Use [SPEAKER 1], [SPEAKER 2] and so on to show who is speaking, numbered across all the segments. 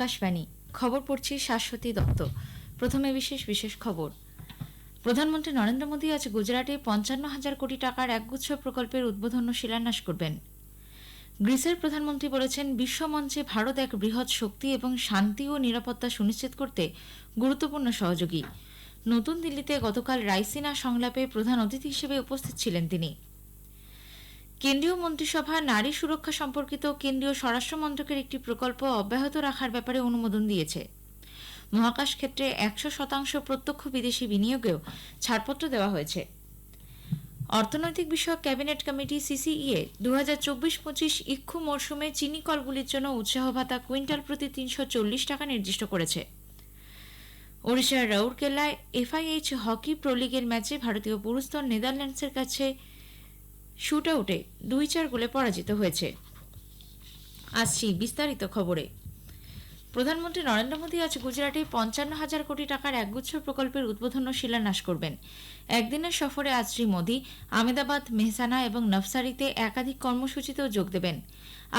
[SPEAKER 1] আকাশবাণী। খবর পড়ছি শাশ্বতী দত্ত। প্রথমে বিশেষ বিশেষ খবর। প্রধানমন্ত্রী নরেন্দ্র মোদী আজ গুজরাটে পঞ্চান্ন হাজার কোটি টাকার একগুচ্ছ প্রকল্পের উদ্বোধন ও শিলান্যাস করবেন। গ্রিসের প্রধানমন্ত্রী বলেছেন, বিশ্বমঞ্চে ভারত এক বৃহৎ শক্তি এবং শান্তি ও নিরাপত্তা সুনিশ্চিত করতে গুরুত্বপূর্ণ সহযোগী। নতুন দিল্লিতে গতকাল রাইসিনা সংলাপে প্রধান অতিথি হিসেবে উপস্থিত ছিলেন তিনি। কেন্দ্রীয় মন্ত্রিসভা নারী সুরক্ষা সম্পর্কিত কেন্দ্রীয় স্বরাষ্ট্র মন্ত্রকের একটি প্রকল্প অব্যাহত রাখার ব্যাপারে অনুমোদন দিয়েছে। মহাকাশ ক্ষেত্রে একশো শতাংশ প্রত্যক্ষ বিদেশি বিনিয়োগেও ছাড়পত্র দেওয়া হয়েছে। অর্থনৈতিক বিষয়ক ক্যাবিনেট কমিটি সিসিইএ দু হাজার চব্বিশ পঁচিশ ইক্ষু মরশুমে চিনি কলগুলির জন্য উৎসাহ ভাতা কুইন্টাল প্রতি তিনশো চল্লিশ টাকা নির্দিষ্ট করেছে। ওড়িশার রাউরকেলায় এফআইএইচ হকি প্রো লিগের ম্যাচে ভারতীয় পুরুষ দল নেদারল্যান্ডসের কাছে শুট আউটে দুই চার গোলে পরাজিত হয়েছে। আসছি বিস্তারিত খবরে। প্রধানমন্ত্রী নরেন্দ্র মোদী আজ গুজরাটে পঞ্চান্ন হাজার কোটি টাকার একগুচ্ছ প্রকল্পের উদ্বোধন ও শিলান্যাস করবেন। একদিনের সফরে আজ শ্রী মোদী আমেদাবাদ, মেহসানা এবং নভসারিতে একাধিক কর্মসূচিতেও যোগ দেবেন।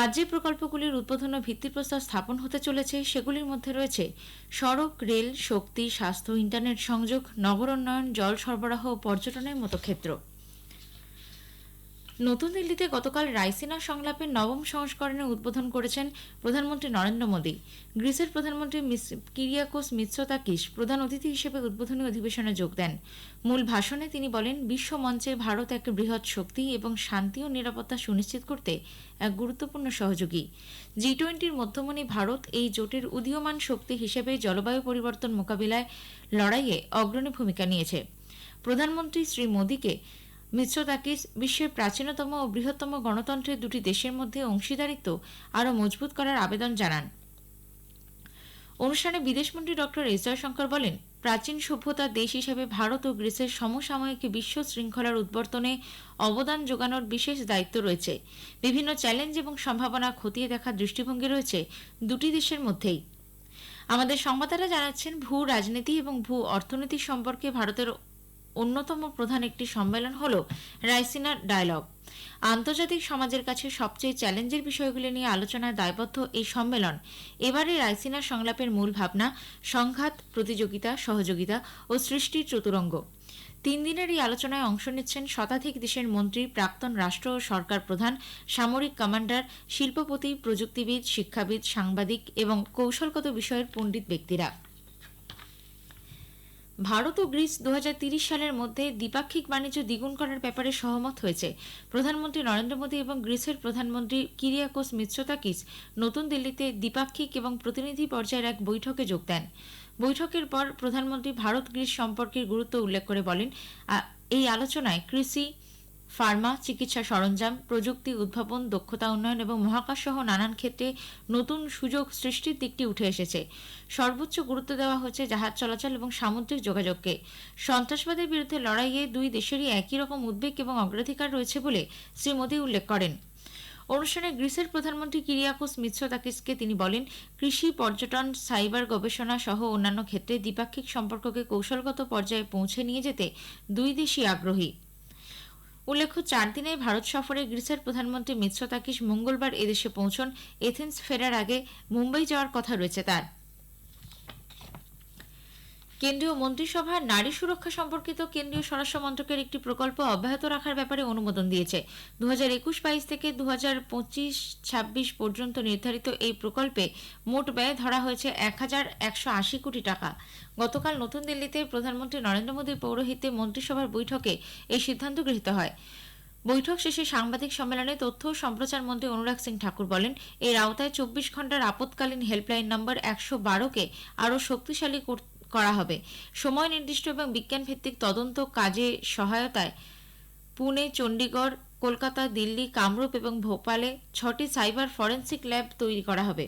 [SPEAKER 1] আজ যে প্রকল্পগুলির উদ্বোধন ও ভিত্তিপ্রস্তর স্থাপন হতে চলেছে, সেগুলির মধ্যে রয়েছে সড়ক, রেল, শক্তি, স্বাস্থ্য, ইন্টারনেট সংযোগ, নগর উন্নয়ন, জল সরবরাহ ও পর্যটনের মতো ক্ষেত্র। নতুন দিল্লিতে গতকাল রাইসিনা সংলাপের নবম সংস্করণে উদ্বোধন করেছেন প্রধানমন্ত্রী নরেন্দ্র মোদী। গ্রিসের প্রধানমন্ত্রী কিরিয়াকোস মিৎসোতাকিস প্রধান অতিথি হিসেবে উদ্বোধনী অধিবেশনে যোগ দেন। মূল ভাষণে তিনি বলেন, বিশ্ব মঞ্চে ভারত এক বৃহৎ শক্তি এবং শান্তি ও নিরাপত্তা সুনিশ্চিত করতে এক গুরুত্বপূর্ণ সহযোগী। জি টোয়েন্টির মধ্যমণি ভারত এই জোটের উদীয়মান শক্তি হিসেবে জলবায়ু পরিবর্তন মোকাবিলায় লড়াইয়ে অগ্রণী ভূমিকা নিয়েছে। প্রধানমন্ত্রী শ্রী মোদীকে মিত্রতাকিস বিশ্বের প্রাচীনতম ও বৃহত্তম গণতন্ত্রের দুটি দেশের মধ্যে অংশীদারিত্ব আরও মজবুত করার আবেদন জানান। অনুষ্ঠানে বিদেশমন্ত্রী ডক্টর এস জয়শঙ্কর বলেন, প্রাচীন সভ্যতার দেশ হিসেবে ভারত ও গ্রিসের সমসাময়িক বিশ্ব শৃঙ্খলার উদ্বর্তনে অবদান যোগানোর বিশেষ দায়িত্ব রয়েছে। বিভিন্ন চ্যালেঞ্জ এবং সম্ভাবনা খতিয়ে দেখার দৃষ্টিভঙ্গি রয়েছে দুটি দেশের মধ্যেই। আমাদের সংবাদদাতা জানাচ্ছেন, ভূ রাজনীতি এবং ভূ অর্থনীতি সম্পর্কে ভারতের অন্যতম প্রধান একটি সম্মেলন হল রাইসিনা ডায়ালগ। আন্তর্জাতিক সমাজের কাছে সবচেয়ে চ্যালেঞ্জের বিষয়গুলি নিয়ে আলোচনায় দায়বদ্ধ এই সম্মেলন। এবারে রাইসিনা সংলাপের মূল ভাবনা সংঘাত, প্রতিযোগিতা, সহযোগিতা ও সৃষ্টির চতুরঙ্গ। তিন দিনের এই আলোচনায় অংশ নিচ্ছেন শতাধিক দেশের মন্ত্রী, প্রাক্তন রাষ্ট্র ও সরকার প্রধান, সামরিক কমান্ডার, শিল্পপতি, প্রযুক্তিবিদ, শিক্ষাবিদ, সাংবাদিক এবং কৌশলগত বিষয়ের পণ্ডিত ব্যক্তিরা। ভারত ও গ্রিস দু সালের মধ্যে দ্বিপাক্ষিক বাণিজ্য দ্বিগুণ করার ব্যাপারে সহমত হয়েছে। প্রধানমন্ত্রী নরেন্দ্র মোদী এবং গ্রিসের প্রধানমন্ত্রী কিরিয়াকোস মিত্সোতাকিস নতুন দিল্লিতে দ্বিপাক্ষিক এবং প্রতিনিধি পর্যায়ের এক বৈঠকে যোগ দেন। বৈঠকের পর প্রধানমন্ত্রী ভারত গ্রিস সম্পর্কের গুরুত্ব উল্লেখ করে বলেন এই আলোচনায় কৃষি ফার্মা, চিকিৎসা সরঞ্জাম, প্রযুক্তি উদ্ভাবন, দক্ষতা উন্নয়ন এবং মহাকাশ সহ নানান ক্ষেত্রে নতুন সুযোগ সৃষ্টির দিকটি উঠে এসেছে। সর্বোচ্চ গুরুত্ব দেওয়া হচ্ছে জাহাজ চলাচল এবং সামুদ্রিক যোগাযোগকে। সন্ত্রাসবাদের বিরুদ্ধে লড়াইয়ে দুই দেশেরই একই রকম উদ্বেগ এবং অগ্রাধিকার রয়েছে বলে শ্রী মোদী উল্লেখ করেন। অনুষ্ঠানে গ্রিসের প্রধানমন্ত্রী কিরিয়াকোস মিৎসোতাকিসকে তিনি বলেন, কৃষি, পর্যটন, সাইবার গবেষণা সহ অন্যান্য ক্ষেত্রে দ্বিপাক্ষিক সম্পর্ককে কৌশলগত পর্যায়ে পৌঁছে নিয়ে যেতে দুই দেশই আগ্রহী। উল্লেখ্য, চার দিনের ভারত সফরে গ্রিসের প্রধানমন্ত্রী মিৎসোতাকিস মঙ্গলবার এদেশে পৌঁছন। এথেন্স ফেরার আগে মুম্বাই যাওয়ার কথা রয়েছে তার। কেন্দ্রীয় মন্ত্রিসভা নারী সুরক্ষা সম্পর্কিত কেন্দ্রীয় স্বরাষ্ট্র মন্ত্রকের একটি প্রকল্প অব্যাহত রাখার ব্যাপারে অনুমোদন দিয়েছে। দু হাজার একুশ বাইশ থেকে দু হাজার পঁচিশ ছাব্বিশ পর্যন্ত নির্ধারিত এই প্রকল্পে মোট ব্যয় ধরা হয়েছে এক হাজার একশো আশি কোটি টাকা। গতকাল নতুন দিল্লিতে প্রধানমন্ত্রী নরেন্দ্র মোদীর পৌরোহিত্যে মন্ত্রিসভার বৈঠকে এই সিদ্ধান্ত গৃহীত হয়। বৈঠক শেষে সাংবাদিক সম্মেলনে তথ্য ও সম্প্রচার মন্ত্রী অনুরাগ সিং ঠাকুর বলেন, এর আওতায় চব্বিশ ঘণ্টার আপতকালীন হেল্পলাইন নম্বর একশো বারোকে আরও শক্তিশালী কর- করা হবে। সময় নির্দিষ্ট এবং বিজ্ঞান ভিত্তিক তদন্ত কাজে সহায়তায় পুনে, চণ্ডীগড়, কলকাতা, দিল্লি, কামরূপ এবং ভোপালে ছটি সাইবার ফরেন্সিক ল্যাব তৈরি করা হবে।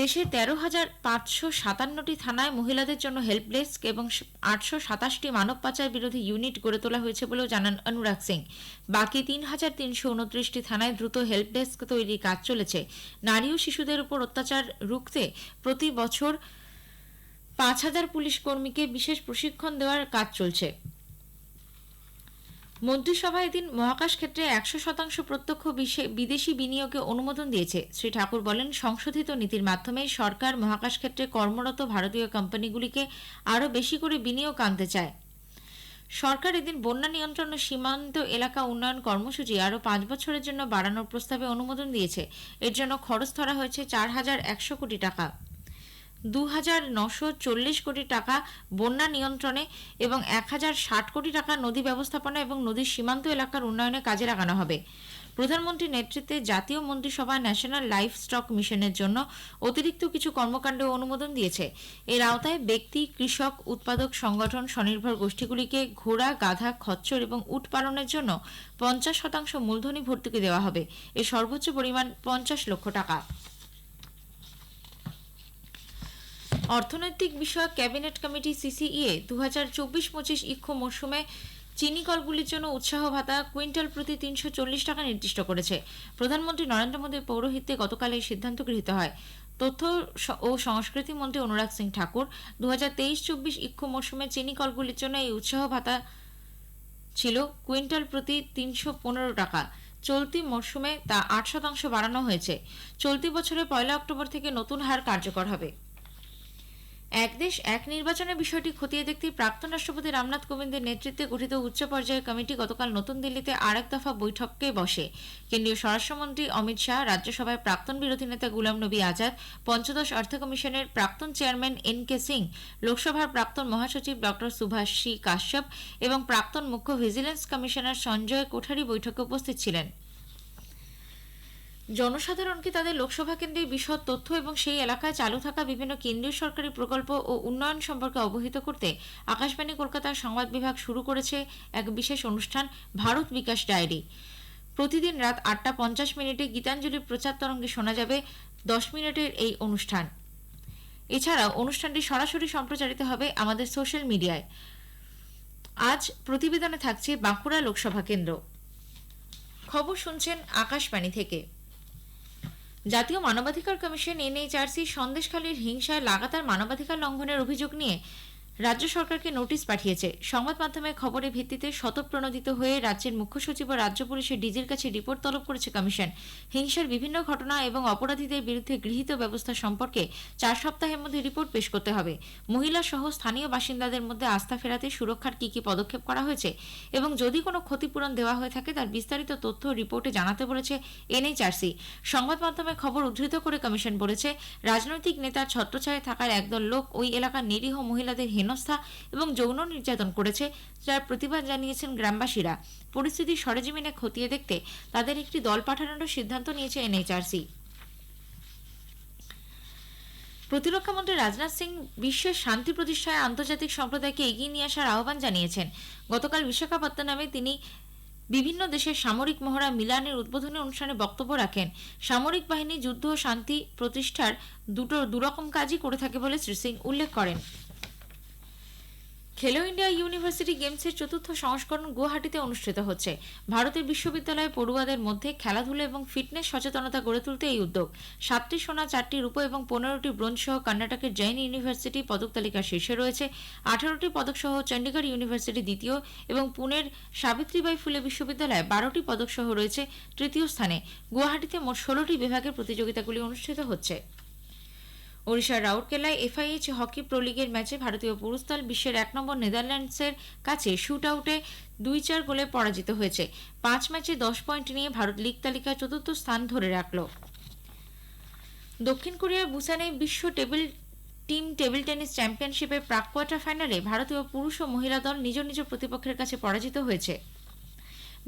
[SPEAKER 1] দেশে তেরো হাজার পাঁচশো সাতান্নটি থানায় মহিলাদের জন্য হেল্প ডেস্ক এবং আটশো সাতাশটি মানব পাচার বিরোধী ইউনিট গড়ে তোলা হয়েছে বলেও জানান অনুরাগ সিং। বাকি তিন হাজার তিনশো উনত্রিশটি থানায় দ্রুত হেল্প ডেস্ক তৈরির কাজ চলেছে। নারী ও শিশুদের উপর অত্যাচার রুখতে প্রতি বছর পাঁচ হাজার পুলিশ কর্মীকে বিশেষ প্রশিক্ষণ দেওয়ার কাজ চলছে। মন্ত্রিসভা এদিন মহাকাশ ক্ষেত্রে একশো শতাংশ প্রত্যক্ষ বিদেশি বিনিয়োগে অনুমোদন দিয়েছে। শ্রী ঠাকুর বলেন, সংশোধিত নীতির মাধ্যমে সরকার মহাকাশ ক্ষেত্রে কর্মরত ভারতীয় কোম্পানিগুলিকে আরও বেশি করে বিনিয়োগ আনতে চায়। সরকার এদিন বন্যা নিয়ন্ত্রণ ও সীমান্ত এলাকা উন্নয়ন কর্মসূচি আরও পাঁচ বছরের জন্য বাড়ানোর প্রস্তাবে অনুমোদন দিয়েছে। এর জন্য খরচ ধরা হয়েছে চার হাজার একশো কোটি টাকা। দু হাজার নশো চল্লিশ কোটি টাকা বন্যা নিয়ন্ত্রণে এবং এক হাজার ষাট কোটি টাকা নদী ব্যবস্থাপনা এবং নদীর সীমান্ত এলাকার উন্নয়নে কাজে লাগানো হবে। প্রধানমন্ত্রীর নেতৃত্বে জাতীয় মন্ত্রিসভা ন্যাশনাল লাইফ স্টক মিশনের জন্য অতিরিক্ত কিছু কর্মকাণ্ডে অনুমোদন দিয়েছে। এর আওতায় ব্যক্তি, কৃষক, উৎপাদক সংগঠন, স্বনির্ভর গোষ্ঠীগুলিকে ঘোড়া, গাধা, খচ্চর এবং উট পালনের জন্য পঞ্চাশ শতাংশ মূলধনী ভর্তুকি দেওয়া হবে। এর সর্বোচ্চ পরিমাণ পঞ্চাশ লক্ষ টাকা। অর্থনৈতিক বিষয়ক ক্যাবিনেট কমিটি সিসিইএ দু হাজার চব্বিশ পঁচিশ ইক্ষু মরশুমে চিনি কলগুলির জন্য উৎসাহ ভাতা কুইন্টাল প্রতি তিনশো চল্লিশ টাকা নির্দিষ্ট করেছে। প্রধানমন্ত্রী নরেন্দ্র মোদীর পৌরোহিত্যে গতকাল এই সিদ্ধান্ত গৃহীত হয়। তথ্য ও সংস্কৃতি মন্ত্রী অনুরাগ সিং ঠাকুর দু হাজার তেইশ চব্বিশ ইক্ষু মরশুমে চিনি কলগুলির জন্য এই উৎসাহ ভাতা ছিল কুইন্টাল প্রতি তিনশো পনেরো টাকা। চলতি মরশুমে তা আট শতাংশ বাড়ানো হয়েছে। চলতি বছরের পয়লা অক্টোবর থেকে নতুন হার কার্যকর হবে। এক দেশ এক নির্বাচনের বিষয়টি খতিয়ে দেখতে প্রাক্তন রাষ্ট্রপতি রামনাথ কোবিন্দের নেতৃত্বে গঠিত উচ্চ পর্যায়ের কমিটি গতকাল নতুন দিল্লিতে আরেক দফা বৈঠকে বসে। কেন্দ্রীয় স্বরাষ্ট্রমন্ত্রী অমিত শাহ রাজ্যসভায় প্রাক্তন বিরোধী নেতা গুলাম নবী আজাদ, পঞ্চদশ অর্থ কমিশনের প্রাক্তন চেয়ারম্যান এন কে সিং, লোকসভার প্রাক্তন মহাসচিব ডক্টর সুভাষ সি কাশ্যপ এবং প্রাক্তন মুখ্য ভিজিলেন্স কমিশনার সঞ্জয় কোঠারি বৈঠকে উপস্থিত ছিলেন। জনসাধারণকে তাদের লোকসভা কেন্দ্রের বিশদ তথ্য এবং সেই এলাকায় চালু থাকা বিভিন্ন কেন্দ্রীয় সরকারি প্রকল্প ও উন্নয়ন সম্পর্কে অবহিত করতে আকাশবাণী কলকাতার সংবাদ বিভাগ শুরু করেছে এক বিশেষ অনুষ্ঠান, ভারত বিকাশ ডায়েরি। প্রতিদিন রাত আটটা পঞ্চাশ মিনিটে গীতাঞ্জলি প্রচার তরঙ্গে শোনা যাবে দশ মিনিটের এই অনুষ্ঠান। এছাড়াও অনুষ্ঠানটি সরাসরি সম্প্রচারিত হবে আমাদের সোশ্যাল মিডিয়ায়। আজ প্রতিবেদনে থাকছে বাঁকুড়া লোকসভা কেন্দ্র। খবর শুনছেন আকাশবাণী থেকে। জাতীয় মানবাধিকার কমিশন এনএইচআরসি সন্দেশখালীর হিংসায় লাগাতার মানবাধিকার লঙ্ঘনের অভিযোগ নিয়ে রাজ্য সরকারকে নোটিশ পাঠিয়েছে। সংবাদ মাধ্যমের খবরের ভিত্তিতে শতপ্রণোদিত হয়ে রাজ্যের মুখ্য সচিব ও রাজ্য পুলিশের ডিজির কাছে রিপোর্ট তলব করেছে কমিশন। হিংসার বিভিন্ন ঘটনা এবং অপরাধীদের বিরুদ্ধে গৃহীত ব্যবস্থা সম্পর্কে চার সপ্তাহের মধ্যে রিপোর্ট পেশ করতে হবে। মহিলা সহ স্থানীয় বাসিন্দাদের মধ্যে আস্থা ফেরাতে সুরক্ষার কি কি পদক্ষেপ করা হয়েছে এবং যদি কোনো ক্ষতিপূরণ দেওয়া হয়ে থাকে তার বিস্তারিত তথ্য রিপোর্টে জানাতে বলেছে এনএইচআরসি। সংবাদ মাধ্যমে খবর উদ্ধৃত করে কমিশন বলেছে, রাজনৈতিক নেতার ছত্রছায়ায় থাকার একদল লোক ওই এলাকার নিরীহ মহিলাদের হেনস্থা এবং যৌন নির্যাতন করেছে, যার প্রতিবাদ জানিয়েছেন গ্রামবাসীরা। পরিস্থিতি সরেজমিনে খতিয়ে দেখতে তাদের একটি দল পাঠানোর সিদ্ধান্ত নিয়েছে এনএইচআরসি। প্রতিরক্ষা মন্ত্রী রাজনাথ সিং বিশ্বের শান্তি প্রতিষ্ঠায় আন্তর্জাতিক সম্প্রদায়কে এগিয়ে নিয়ে আসার আহ্বান জানিয়েছেন। গতকাল বিশাখাপত্তনমে তিনি বিভিন্ন দেশের সামরিক মহড়া মিলানের উদ্বোধনী অনুষ্ঠানে বক্তব্য রাখেন। সামরিক বাহিনী যুদ্ধ ও শান্তি প্রতিষ্ঠার দুটো দুরকম কাজই করে থাকে বলে শ্রী সিং উল্লেখ করেন। খেলো ইন্ডিয়া ইউনিভার্সিটি গেমসের চতুর্থ সংস্করণ গুয়াহাটিতে অনুষ্ঠিত হচ্ছে। ভারতের বিশ্ববিদ্যালয়ে পড়ুয়াদের মধ্যে খেলাধুলা এবং ফিটনেস সচেতনতা গড়ে তুলতে এই উদ্যোগ। সাতটি সোনা, চারটি রূপ এবং পনেরোটি ব্রোঞ্জ সহ কর্ণাটকের জৈন ইউনিভার্সিটি পদক তালিকার শীর্ষে রয়েছে। আঠারোটি পদক সহ চণ্ডীগড় ইউনিভার্সিটি দ্বিতীয় এবং পুনের সাবিত্রীবাই ফুলে বিশ্ববিদ্যালয়ে বারোটি পদক সহ রয়েছে তৃতীয় স্থানে। গুয়াহাটিতে মোট ষোলোটি বিভাগের প্রতিযোগিতাগুলি অনুষ্ঠিত হচ্ছে। ওড়িশার রাউরকেলায় এফআইএইচ হকি প্রো লিগের ম্যাচে ভারতীয় পুরুষ দল বিশ্বের এক নম্বর নেদারল্যান্ডসের কাছে শুট আউটে দুই চার গোলে পরাজিত হয়েছে। পাঁচ ম্যাচে দশ পয়েন্ট নিয়ে ভারত লিগ তালিকায় চতুর্থ স্থান ধরে রাখল। দক্ষিণ কোরিয়ার বুসানে বিশ্ব টেবিল, টিম টেবিল টেনিস চ্যাম্পিয়নশিপের প্রাক কোয়ার্টার ফাইনালে ভারতীয় পুরুষ ও মহিলা দল নিজ নিজ প্রতিপক্ষের কাছে পরাজিত হয়েছে।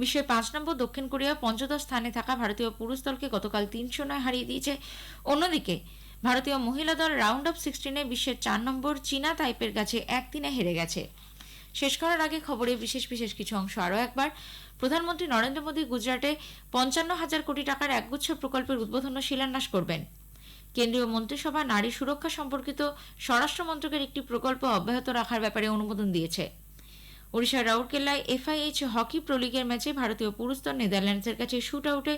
[SPEAKER 1] বিশ্বের পাঁচ নম্বর দক্ষিণ কোরিয়া পঞ্চদশ স্থানে থাকা ভারতীয় পুরুষ দলকে গতকাল তিনশো নয় হারিয়ে দিয়েছে। অন্যদিকে ভারতীয় মহিলা দল রাউন্ড অফ সিক্সটিনে বিশ্বের চার নম্বর চীনা তাইপের কাছে একদিনে হেরে গেছে। শেষ করার আগে খবরের বিশেষ বিশেষ কিছু অংশ আরও একবার। প্রধানমন্ত্রী নরেন্দ্র মোদী গুজরাটে পঞ্চান্ন হাজার কোটি টাকার একগুচ্ছ প্রকল্পের উদ্বোধন শিলান্যাস করবেন। কেন্দ্রীয় মন্ত্রিসভা নারী সুরক্ষা সম্পর্কিত স্বরাষ্ট্র মন্ত্রকের একটি প্রকল্প অব্যাহত রাখার ব্যাপারে অনুমোদন দিয়েছে। ওড়িশার রাউরকেল্লায় এফআইএইচ হকি প্রো লিগের ম্যাচে ভারতীয় পুরুষ দল নেদারল্যান্ডসের কাছে শুট আউটে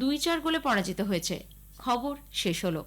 [SPEAKER 1] দুই চার গোলে পরাজিত হয়েছে। খবর শেষ হলো।